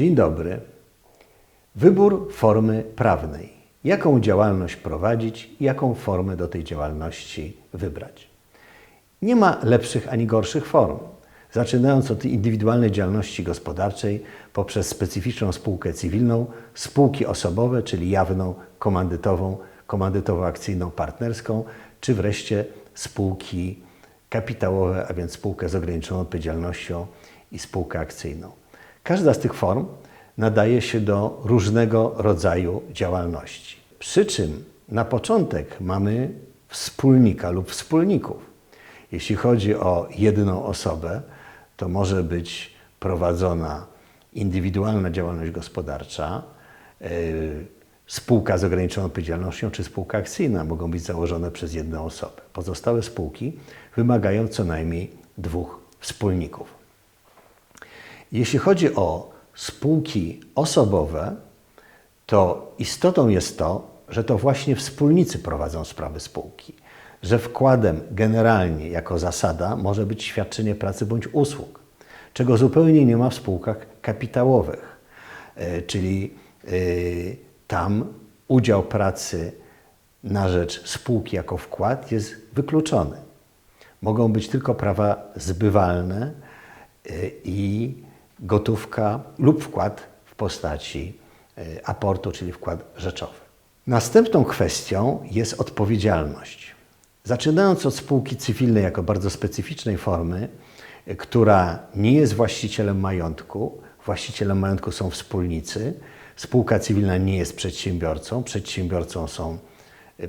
Dzień dobry. Wybór formy prawnej. Jaką działalność prowadzić, jaką formę do tej działalności wybrać. Nie ma lepszych ani gorszych form. Zaczynając od indywidualnej działalności gospodarczej, poprzez specyficzną spółkę cywilną, spółki osobowe, czyli jawną, komandytową, komandytowo-akcyjną, partnerską, czy wreszcie spółki kapitałowe, a więc spółkę z ograniczoną odpowiedzialnością i spółkę akcyjną. Każda z tych form nadaje się do różnego rodzaju działalności. Przy czym na początek mamy wspólnika lub wspólników. Jeśli chodzi o jedną osobę, to może być prowadzona indywidualna działalność gospodarcza, yy, spółka z ograniczoną odpowiedzialnością czy spółka akcyjna mogą być założone przez jedną osobę. Pozostałe spółki wymagają co najmniej dwóch wspólników. Jeśli chodzi o spółki osobowe, to istotą jest to, że to właśnie wspólnicy prowadzą sprawy spółki, że wkładem generalnie jako zasada może być świadczenie pracy bądź usług, czego zupełnie nie ma w spółkach kapitałowych, e, czyli e, tam udział pracy na rzecz spółki jako wkład jest wykluczony. Mogą być tylko prawa zbywalne e, i gotówka lub wkład w postaci aportu, czyli wkład rzeczowy. Następną kwestią jest odpowiedzialność. Zaczynając od spółki cywilnej jako bardzo specyficznej formy, która nie jest właścicielem majątku, właścicielem majątku są wspólnicy. Spółka cywilna nie jest przedsiębiorcą, przedsiębiorcą są,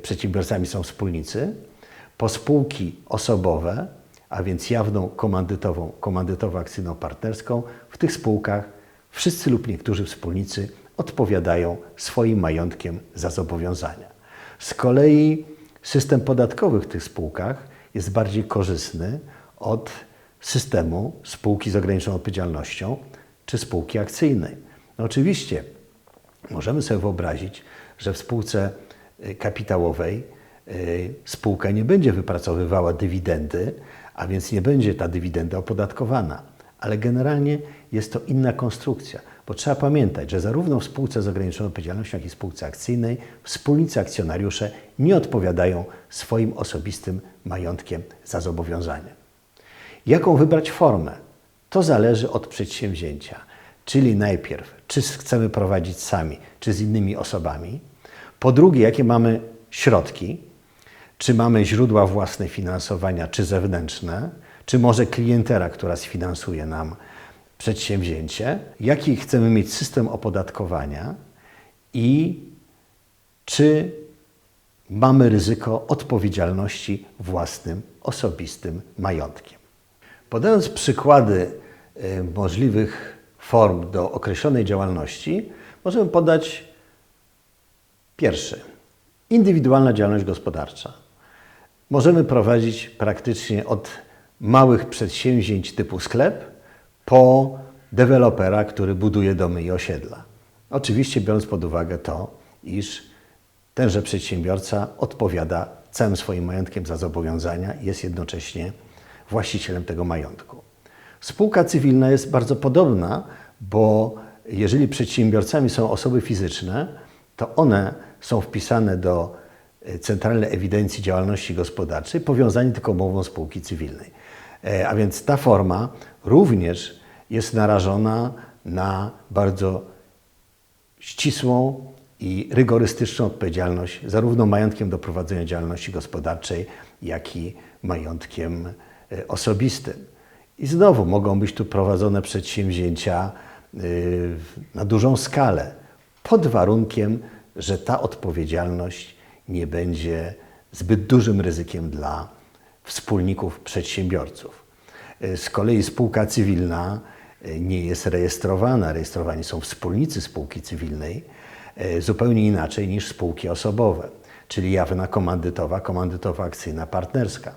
przedsiębiorcami są wspólnicy. Po spółki osobowe, a więc jawną komandytową, komandytowo-akcyjną partnerską, w tych spółkach wszyscy lub niektórzy wspólnicy odpowiadają swoim majątkiem za zobowiązania. Z kolei system podatkowy w tych spółkach jest bardziej korzystny od systemu spółki z ograniczoną odpowiedzialnością czy spółki akcyjnej. No oczywiście możemy sobie wyobrazić, że w spółce y, kapitałowej y, spółka nie będzie wypracowywała dywidendy, a więc nie będzie ta dywidenda opodatkowana. Ale generalnie jest to inna konstrukcja, bo trzeba pamiętać, że zarówno w spółce z ograniczoną odpowiedzialnością, jak i w spółce akcyjnej wspólnicy akcjonariusze nie odpowiadają swoim osobistym majątkiem za zobowiązania. Jaką wybrać formę? To zależy od przedsięwzięcia. Czyli najpierw, czy chcemy prowadzić sami, czy z innymi osobami. Po drugie, jakie mamy środki, czy mamy źródła własne finansowania, czy zewnętrzne, czy może klientela, która sfinansuje nam przedsięwzięcie, jaki chcemy mieć system opodatkowania i czy mamy ryzyko odpowiedzialności własnym, osobistym majątkiem. Podając przykłady y, możliwych form do określonej działalności, możemy podać pierwszy indywidualna działalność gospodarcza. Możemy prowadzić praktycznie od małych przedsięwzięć typu sklep po dewelopera, który buduje domy i osiedla. Oczywiście biorąc pod uwagę to, iż tenże przedsiębiorca odpowiada całym swoim majątkiem za zobowiązania jest jednocześnie właścicielem tego majątku. Spółka cywilna jest bardzo podobna, bo jeżeli przedsiębiorcami są osoby fizyczne, to one są wpisane do Centralnej Ewidencji Działalności Gospodarczej, powiązani tylko umową spółki cywilnej. E, a więc ta forma również jest narażona na bardzo ścisłą i rygorystyczną odpowiedzialność zarówno majątkiem do prowadzenia działalności gospodarczej, jak i majątkiem e, osobistym. I znowu mogą być tu prowadzone przedsięwzięcia e, na dużą skalę, pod warunkiem, że ta odpowiedzialność nie będzie zbyt dużym ryzykiem dla wspólników przedsiębiorców. E, z kolei spółka cywilna nie jest rejestrowana. Rejestrowani są wspólnicy spółki cywilnej E, zupełnie inaczej niż spółki osobowe, czyli jawna komandytowa, komandytowa akcyjna partnerska.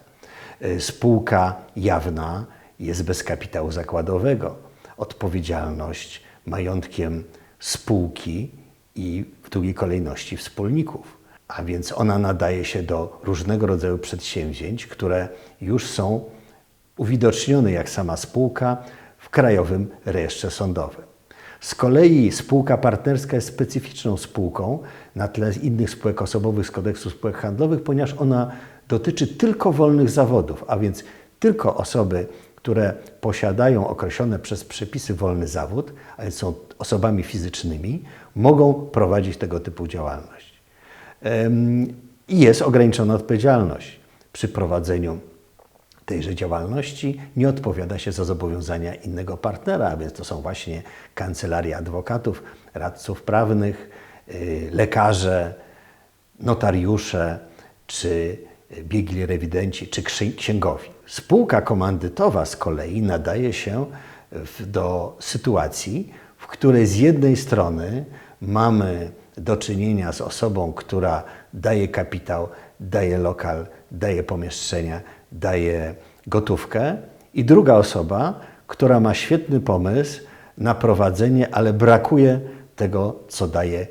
E, spółka jawna jest bez kapitału zakładowego. Odpowiedzialność majątkiem spółki i w drugiej kolejności wspólników. A więc ona nadaje się do różnego rodzaju przedsięwzięć, które już są uwidocznione jak sama spółka w Krajowym Rejestrze Sądowym. Z kolei spółka partnerska jest specyficzną spółką na tle innych spółek osobowych z kodeksu spółek handlowych, ponieważ ona dotyczy tylko wolnych zawodów, a więc tylko osoby, które posiadają określone przez przepisy wolny zawód, a więc są osobami fizycznymi, mogą prowadzić tego typu działalność. I jest ograniczona odpowiedzialność przy prowadzeniu tejże działalności nie odpowiada się za zobowiązania innego partnera, a więc to są właśnie kancelarie adwokatów, radców prawnych, yy, lekarze, notariusze, czy biegli rewidenci, czy księgowi. Spółka komandytowa z kolei nadaje się do sytuacji, w której z jednej strony mamy do czynienia z osobą, która daje kapitał, daje lokal, daje pomieszczenia, daje gotówkę, i druga osoba, która ma świetny pomysł na prowadzenie, ale brakuje tego, co daje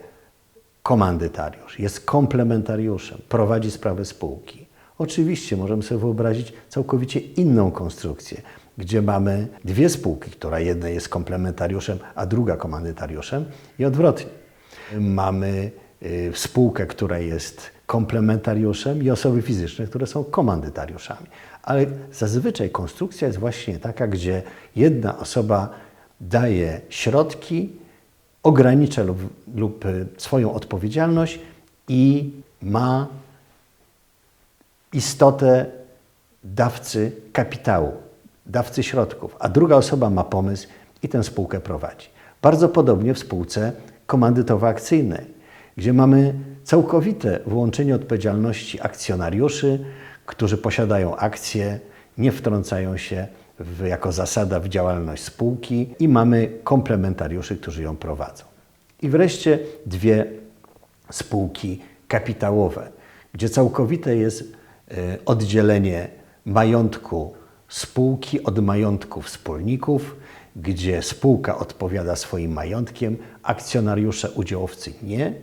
komandytariusz. Jest komplementariuszem, prowadzi sprawy spółki. Oczywiście możemy sobie wyobrazić całkowicie inną konstrukcję, gdzie mamy dwie spółki, która jedna jest komplementariuszem, a druga komandytariuszem i odwrotnie. Mamy y, spółkę, która jest komplementariuszem i osoby fizyczne, które są komandytariuszami. Ale zazwyczaj konstrukcja jest właśnie taka, gdzie jedna osoba daje środki, ogranicza lub, lub y, swoją odpowiedzialność i ma istotę dawcy kapitału, dawcy środków, a druga osoba ma pomysł i tę spółkę prowadzi. Bardzo podobnie w spółce komandytowo-akcyjnej, gdzie mamy całkowite wyłączenie odpowiedzialności akcjonariuszy, którzy posiadają akcje, nie wtrącają się w, jako zasada w działalność spółki i mamy komplementariuszy, którzy ją prowadzą. I wreszcie dwie spółki kapitałowe, gdzie całkowite jest e, oddzielenie majątku spółki od majątku wspólników, gdzie spółka odpowiada swoim majątkiem, akcjonariusze, udziałowcy nie.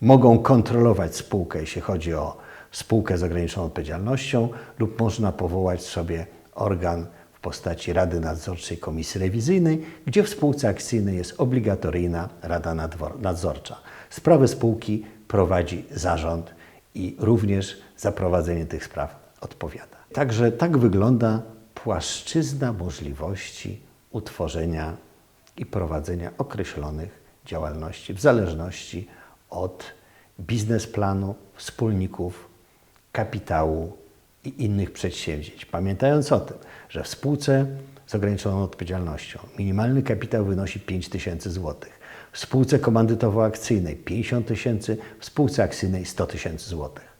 Mogą kontrolować spółkę, jeśli chodzi o spółkę z ograniczoną odpowiedzialnością, lub można powołać sobie organ w postaci Rady Nadzorczej Komisji Rewizyjnej, gdzie w spółce akcyjnej jest obligatoryjna Rada Nadzorcza. Sprawy spółki prowadzi zarząd i również za prowadzenie tych spraw odpowiada. Także tak wygląda płaszczyzna możliwości utworzenia i prowadzenia określonych działalności w zależności od biznesplanu, wspólników, kapitału i innych przedsięwzięć. Pamiętając o tym, że w spółce z ograniczoną odpowiedzialnością minimalny kapitał wynosi 5 tysięcy złotych, w spółce komandytowo-akcyjnej 50 tysięcy, w spółce akcyjnej 100 tysięcy złotych.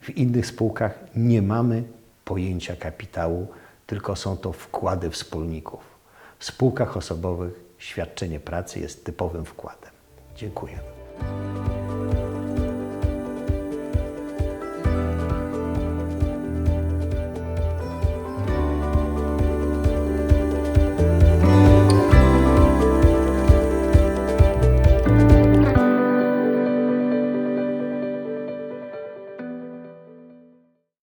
W innych spółkach nie mamy pojęcia kapitału, tylko są to wkłady wspólników. W spółkach osobowych świadczenie pracy jest typowym wkładem. Dziękuję.